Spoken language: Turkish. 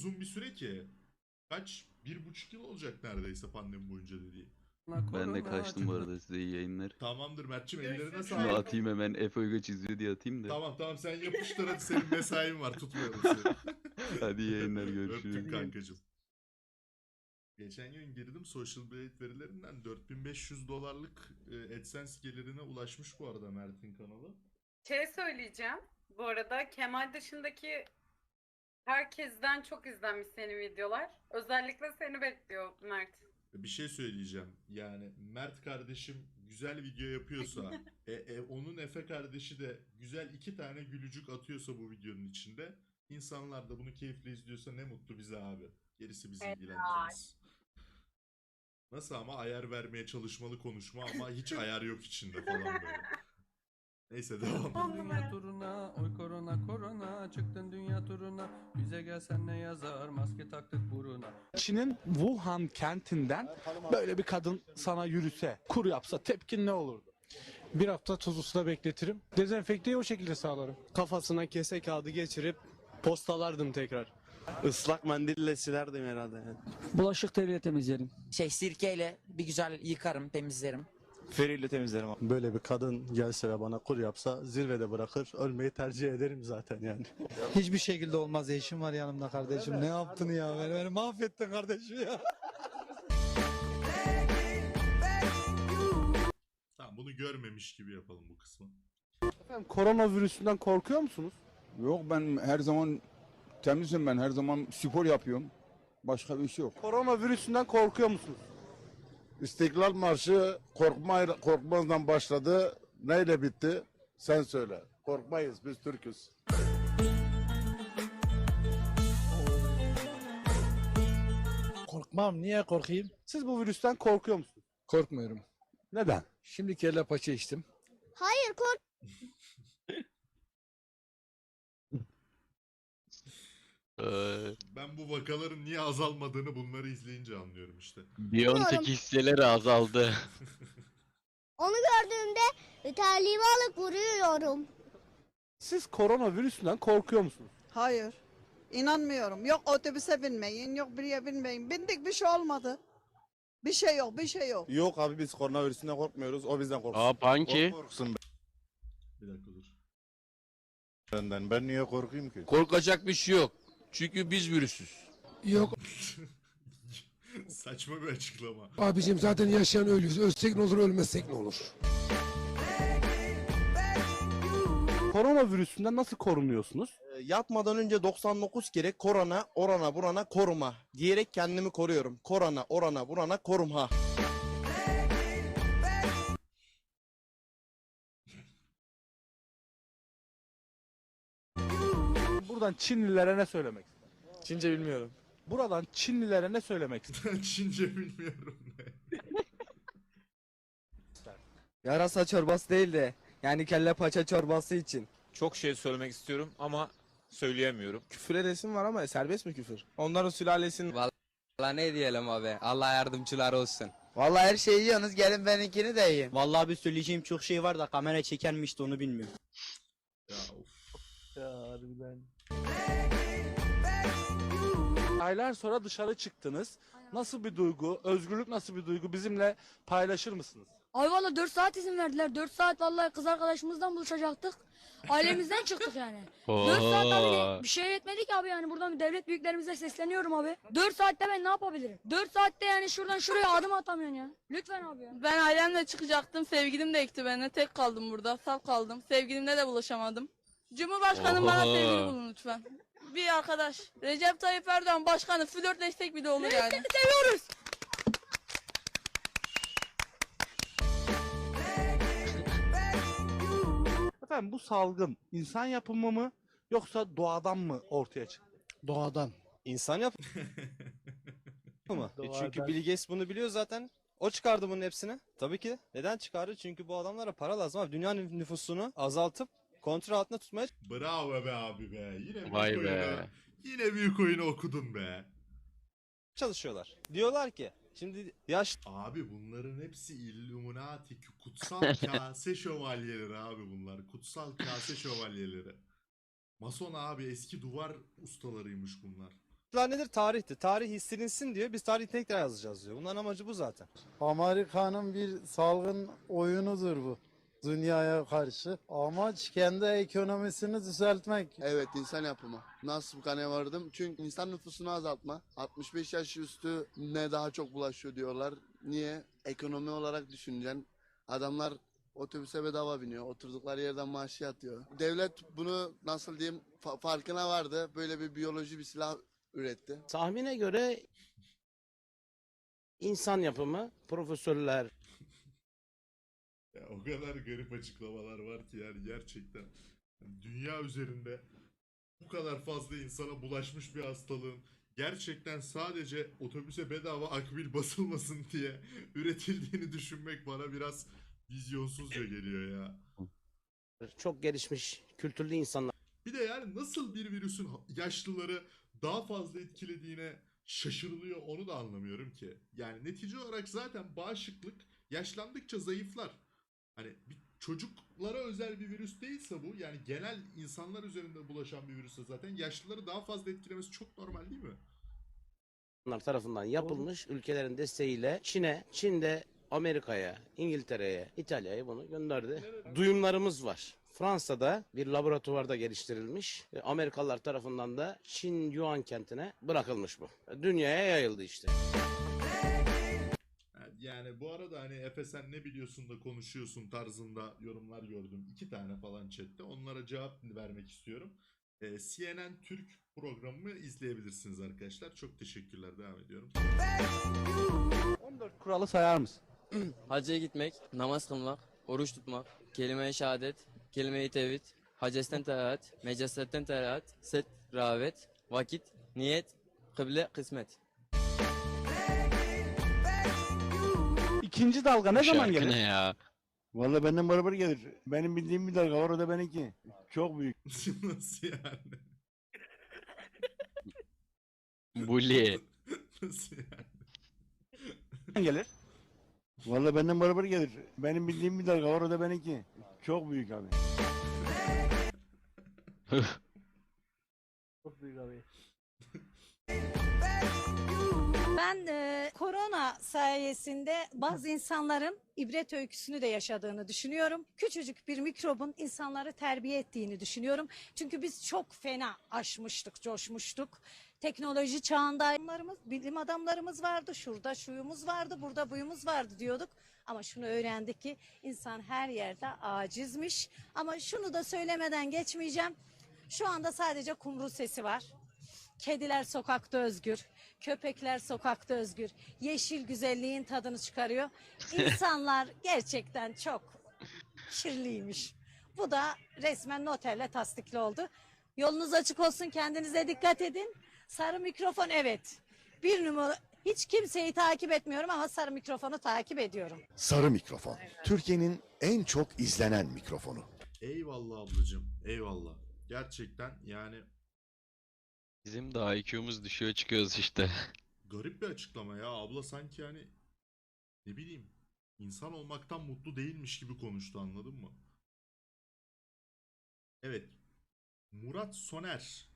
uzun bir süre ki. Kaç? Bir buçuk yıl olacak neredeyse pandemi boyunca dediği. Ben de kaçtım bu arada size iyi yayınlar. Tamamdır Mert'cim ellerine Şunu sağlık. atayım hemen Efe Uyga çiziyor diye atayım da. Tamam tamam sen yapıştır hadi senin mesain var tutmuyorum seni. Hadi iyi yayınlar Öptüm görüşürüz. kankacım. Geçen gün girdim Social Blade verilerinden 4500 dolarlık e, AdSense gelirine ulaşmış bu arada Mert'in kanalı. Şey söyleyeceğim. Bu arada Kemal dışındaki herkesten çok izlenmiş senin videolar. Özellikle seni bekliyor Mert. Bir şey söyleyeceğim. Yani Mert kardeşim güzel video yapıyorsa, e, e, onun Efe kardeşi de güzel iki tane gülücük atıyorsa bu videonun içinde, insanlar da bunu keyifle izliyorsa ne mutlu bize abi. Gerisi bizi ilgilendirmez. Nasıl ama ayar vermeye çalışmalı konuşma ama hiç ayar yok içinde falan böyle. Neyse devam. On Dünya turuna, oy korona korona Çıktın dünya turuna, bize gelsen ne yazar Maske taktık buruna Çin'in Wuhan kentinden böyle bir kadın sana yürüse, kur yapsa tepkin ne olurdu? Bir hafta tuzlu suda bekletirim. Dezenfekteyi o şekilde sağlarım. Kafasına kese kağıdı geçirip postalardım tekrar. Islak mendille silerdim herhalde. Yani. Bulaşık teriyle temizlerim. Şey sirkeyle bir güzel yıkarım, temizlerim. Feriyle temizlerim. Böyle bir kadın gelse ve bana kur yapsa zirvede bırakır. Ölmeyi tercih ederim zaten yani. Hiçbir şekilde olmaz. Eşim var yanımda kardeşim. Ne yaptın ya? Beni, beni mahvettin kardeşim ya. Tamam bunu görmemiş gibi yapalım bu kısmı. Efendim koronavirüsünden korkuyor musunuz? Yok ben her zaman temizim ben her zaman spor yapıyorum. Başka bir şey yok. Koronavirüsünden korkuyor musunuz? İstiklal Marşı korkma, korkmazdan başladı. Neyle bitti? Sen söyle. Korkmayız biz Türk'üz. Korkmam. Niye korkayım? Siz bu virüsten korkuyor musunuz? Korkmuyorum. Neden? Şimdi kelle paça içtim. Hayır kork. Ben bu vakaların niye azalmadığını bunları izleyince anlıyorum işte. Biontech hisseleri azaldı. Onu gördüğümde terliğimi alıp vuruyorum. Siz koronavirüsünden korkuyor musunuz? Hayır. İnanmıyorum. Yok otobüse binmeyin, yok bir yere binmeyin. Bindik bir şey olmadı. Bir şey yok, bir şey yok. Yok abi biz koronavirüsünden korkmuyoruz. O bizden korksun. Aa Panki. Korksun Bir dakika dur. benden. Ben niye korkayım ki? Korkacak bir şey yok. Çünkü biz virüsüz. Yok Saçma bir açıklama. abicim zaten yaşayan ölüyoruz. Ölsek ne olur ölmezsek ne olur. Koronavirüsünden nasıl korunuyorsunuz? Ee, Yatmadan önce 99 kere korona, orana, burana, koruma diyerek kendimi koruyorum. Korona, orana, burana, koruma. Buradan Çinlilere ne söylemek ister? Çince bilmiyorum. Buradan Çinlilere ne söylemek ister? Çince bilmiyorum. Yarasa çorbası değil de yani kelle paça çorbası için. Çok şey söylemek istiyorum ama söyleyemiyorum. Küfür edesim var ama serbest mi küfür? Onların sülalesinin... Valla ne diyelim abi? Allah yardımcılar olsun. Vallahi her şeyi yiyorsunuz gelin benimkini de yiyin. Vallahi bir söyleyeceğim çok şey var da kamera çeker mi işte onu bilmiyorum. Ya of. Ya harbiden. Aylar sonra dışarı çıktınız. Nasıl bir duygu, özgürlük nasıl bir duygu bizimle paylaşır mısınız? Ay valla 4 saat izin verdiler. 4 saat vallahi kız arkadaşımızdan buluşacaktık. Ailemizden çıktık yani. 4 saat abi bir şey yetmedi ki abi yani buradan devlet büyüklerimize sesleniyorum abi. 4 saatte ben ne yapabilirim? 4 saatte yani şuradan şuraya adım atamıyorsun ya. Lütfen abi ya. Ben ailemle çıkacaktım. Sevgilim de ekti beni. Tek kaldım burada. Sal kaldım. Sevgilimle de buluşamadım. Cumhurbaşkanım bana Oho. sevgili bulun lütfen. Bir arkadaş. Recep Tayyip Erdoğan başkanı flörtleşsek bile olur yani. Seviyoruz. Efendim bu salgın insan yapımı mı yoksa doğadan mı ortaya çıktı? Doğadan. İnsan yap mı? E çünkü Bill Gates bunu biliyor zaten. O çıkardı bunun hepsini. Tabii ki. Neden çıkardı? Çünkü bu adamlara para lazım abi. Dünyanın nüfusunu azaltıp kontrol altında tutmaya Bravo be abi be. Yine büyük Vay oyunu. be. Yine büyük oyunu okudun be. çalışıyorlar. Diyorlar ki şimdi yaş Abi bunların hepsi Illuminati, kutsal kase şövalyeleri abi bunlar. Kutsal kase şövalyeleri. Mason abi eski duvar ustalarıymış bunlar. Bunlar nedir? Tarihti. Tarih silinsin diyor. Biz tarihi tekrar yazacağız diyor. Bunların amacı bu zaten. Amerika'nın bir salgın oyunudur bu. Dünyaya karşı. Amaç kendi ekonomisini düzeltmek. Evet insan yapımı. Nasıl bu kanıya vardım? Çünkü insan nüfusunu azaltma. 65 yaş üstü ne daha çok bulaşıyor diyorlar. Niye? Ekonomi olarak düşüneceksin. Adamlar otobüse bedava biniyor. Oturdukları yerden maaşı yatıyor. Devlet bunu nasıl diyeyim fa- farkına vardı. Böyle bir biyoloji bir silah üretti. Tahmine göre insan yapımı profesörler Ya o kadar garip açıklamalar var ki yani gerçekten dünya üzerinde bu kadar fazla insana bulaşmış bir hastalığın gerçekten sadece otobüse bedava akbil basılmasın diye üretildiğini düşünmek bana biraz vizyonsuzca geliyor ya. çok gelişmiş kültürlü insanlar Bir de yani nasıl bir virüsün yaşlıları daha fazla etkilediğine şaşırılıyor onu da anlamıyorum ki. Yani netice olarak zaten bağışıklık yaşlandıkça zayıflar. Hani bir çocuklara özel bir virüs değilse bu yani genel insanlar üzerinde bulaşan bir virüsse zaten yaşlıları daha fazla etkilemesi çok normal değil mi? tarafından yapılmış ülkelerin desteğiyle Çin'e, Çin'de Amerika'ya, İngiltere'ye, İtalya'ya bunu gönderdi. Duyumlarımız var. Fransa'da bir laboratuvarda geliştirilmiş. e, Amerikalılar tarafından da Çin Yuan kentine bırakılmış bu. Dünyaya yayıldı işte. Yani bu arada hani Efe sen ne biliyorsun da konuşuyorsun tarzında yorumlar gördüm. iki tane falan chatte. Onlara cevap vermek istiyorum. Ee, CNN Türk programımı izleyebilirsiniz arkadaşlar. Çok teşekkürler. Devam ediyorum. 14 kuralı sayar mısın? Hacca gitmek, namaz kılmak, oruç tutmak, kelime-i şehadet, kelime-i tevhid, hacesten terahat, mecasetten terahat, set, ravet, vakit, niyet, kıble, kısmet. İkinci dalga ne zaman Şarkı gelir? ne ya? Vallahi benden beraber gelir. Benim bildiğim bir dalga var o da benimki. Çok büyük. Nasıl yani? Bully. Nasıl yani? gelir? Vallahi benden beraber gelir. Benim bildiğim bir dalga var o da benimki. Çok büyük abi. Çok büyük abi. Ben e, korona sayesinde bazı insanların ibret öyküsünü de yaşadığını düşünüyorum. Küçücük bir mikrobun insanları terbiye ettiğini düşünüyorum. Çünkü biz çok fena aşmıştık, coşmuştuk. Teknoloji çağında adamlarımız, bilim adamlarımız vardı. Şurada şuyumuz vardı, burada buyumuz vardı diyorduk. Ama şunu öğrendik ki insan her yerde acizmiş. Ama şunu da söylemeden geçmeyeceğim. Şu anda sadece kumru sesi var. Kediler sokakta özgür, köpekler sokakta özgür. Yeşil güzelliğin tadını çıkarıyor. İnsanlar gerçekten çok kirliymiş. Bu da resmen noterle tasdikli oldu. Yolunuz açık olsun, kendinize dikkat edin. Sarı mikrofon evet. Bir numara hiç kimseyi takip etmiyorum ama sarı mikrofonu takip ediyorum. Sarı mikrofon. Türkiye'nin en çok izlenen mikrofonu. Eyvallah ablacığım. Eyvallah. Gerçekten yani Bizim de IQ'muz düşüyor çıkıyoruz işte. garip bir açıklama ya. Abla sanki yani ne bileyim insan olmaktan mutlu değilmiş gibi konuştu anladın mı? Evet. Murat Soner